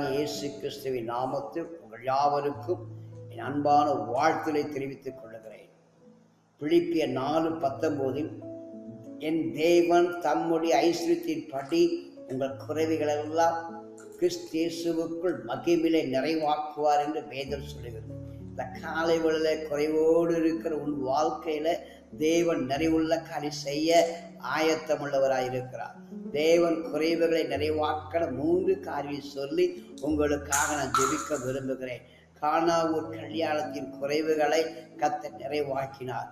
கிறிஸ்துவின் நாமத்தில் உங்கள் யாவருக்கும் என் அன்பான வாழ்த்துலை தெரிவித்துக் கொள்கிறேன். பிழிப்பிய நாலு பத்தொம்போதில் என் தேவன் தம்முடைய ஐஸ்வர்யத்தின் படி உங்கள் குறைவுகளெல்லாம் கிறிஸ்தேசுவுக்குள் மகிமிலை நிறைவாக்குவார் என்று வேதம் சொல்லுகிறது. இந்த காலை வேளையில் குறைவோடு இருக்கிற உன் வாழ்க்கையில தேவன் நிறைவுள்ள காலி செய்ய ஆயத்தமுள்ளவராய் இருக்கிறார் தேவன் குறைவுகளை நிறைவாக்கிற மூன்று காரியம் சொல்லி உங்களுக்காக நான் ஜெபிக்க விரும்புகிறேன். காணாவூர் கல்யாணத்தின் குறைவுகளை கத்த நிறைவாக்கினார்.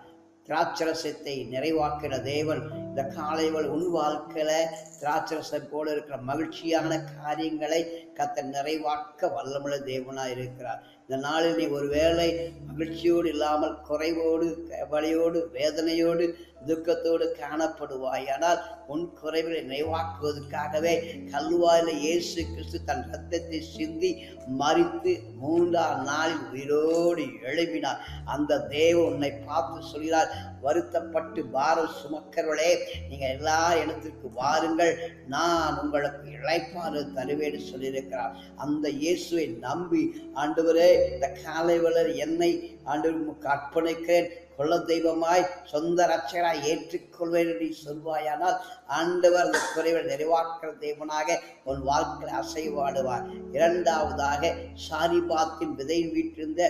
திராட்சரசத்தை நிறைவாக்கிற தேவன் இந்த காலைகள் உன் வாழ்க்கையில திராட்சரசம் போல இருக்கிற மகிழ்ச்சியான காரியங்களை கத்த நிறைவாக்க வல்லமுள்ள தேவனாக இருக்கிறார். இந்த நாளில் நீ ஒருவேளை மகிழ்ச்சியோடு இல்லாமல் குறைவோடு கவலையோடு வேதனையோடு துக்கத்தோடு காணப்படுவாய். ஆனால் உன் குறைகளை நிறைவாக்குவதற்காகவே கல்வாயில் இயேசு கிறிஸ்து தன் ரத்தத்தை சிந்தி மறித்து மூன்றாம் நாளில் உயிரோடு எழுப்பினார் அந்த தேவ உன்னை பார்த்து சொல்கிறார் வருத்தப்பட்டு பாரம் சுமக்கிறவளே நீங்கள் எல்லா இடத்திற்கு வாருங்கள். நான் உங்களுக்கு இழைப்பாறு தருவேன்னு சொல்லியிருக்கிறார். அந்த இயேசுவை நம்பி ஆண்டவரே இந்த காலை வளர் என்னை ஆண்டு கற்பனைக்கிறேன் குல தெய்வமாய் சொந்த ரட்சகராய் ஏற்றுக்கொள்வேன் என்று சொல்வாயானால் ஆண்டவர் அந்த குறைவை நிறைவாக்கிற தெய்வனாக உன் வாழ்க்கையில் அசைவாடுவார். இரண்டாவதாக சாரிபாத்தின் விதை வீட்டிருந்த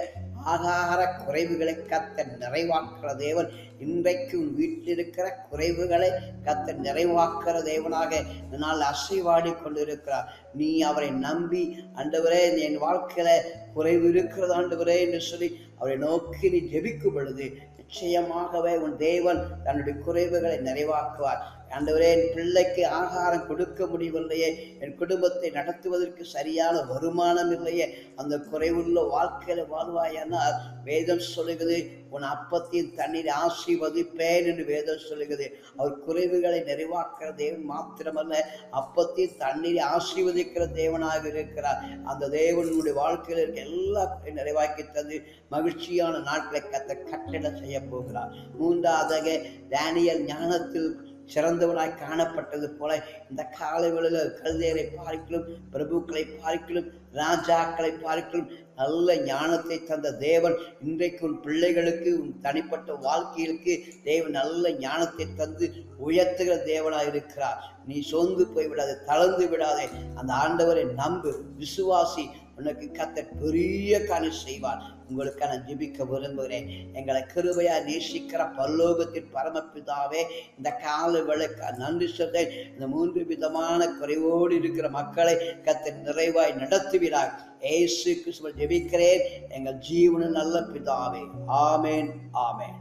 ஆகார குறைவுகளை கத்த நிறைவாக்குற தேவன். இன்றைக்கு உன் வீட்டில் இருக்கிற குறைவுகளை கத்த நிறைவாக்குற தேவனாக இதனால் அசைவாடி கொண்டிருக்கிறார். நீ அவரை நம்பி ஆண்டவரே என் வாழ்க்கையில குறைவு இருக்கிறது ஆண்டவரே என்று சொல்லி அவரை நோக்கி நீ ஜெபிக்கும் பொழுது நிச்சயமாகவே உன் தேவன் தன்னுடைய குறைவுகளை நிறைவாக்குவார். ஆண்டவரே என் பிள்ளைக்கு ஆகாரம் கொடுக்க முடியவில்லையே என் குடும்பத்தை நடத்துவதற்கு சரியான வருமானம் இல்லையே அந்த குறைவுள்ள வாழ்க்கையில வாழ்வாயானால் வேதம் சொல்லுகிறது உன் அப்பத்தையும் தண்ணீர் ஆசீர்வதிப்பேன் என்று வேதம் சொல்லுகிறது. அவர் குறைவுகளை நிறைவாக்குற தேவன் மாத்திரமல்ல அப்பத்தையும் தண்ணீர் ஆசீர்வதிக்கிற தேவனாக இருக்கிறார். அந்த தேவனுடைய வாழ்க்கையில் இருக்க எல்லா நிறைவாக்கி தந்து மகிழ்ச்சியான நாட்களை கத்த கட்டிட செய்ய போகிறார். மூன்றாவதாக டேனியல் ஞானத்தில் சிறந்தவனாய் காணப்பட்டது போல இந்த காலவெளியில் கழுதையரை பார்க்கலும் பிரபுக்களை பார்க்கலும் ராஜாக்களை பார்க்கலும் நல்ல ஞானத்தை தந்த தேவன் இன்றைக்கு உன் பிள்ளைகளுக்கு உன் தனிப்பட்ட வாழ்க்கைகளுக்கு தேவன் நல்ல ஞானத்தை தந்து உயர்த்துகிற தேவனாய் இருக்கிறார். நீ சோர்ந்து போய்விடாதே தளர்ந்து விடாதே. அந்த ஆண்டவரை நம்பு விசுவாசி உனக்கு கத்த பெரிய காணி செய்வார். உங்களுக்கு நான் ஜெபிக்க விரும்புகிறேன். எங்களை கிருபையா நேசிக்கிற பல்லோகத்தின் பரமபிதாவே இந்த கால விளக்க நன்றி சொல்றேன் இந்த மூன்று விதமான குறைவோடு இருக்கிற மக்களை கத்தர் நிறைவாய் நடத்துகிறார் ஏசு கிறிஸ்துவ ஜெபிக்கிறேன். எங்கள் ஜீவன நல்ல பிதாவே. ஆமேன் ஆமேன்.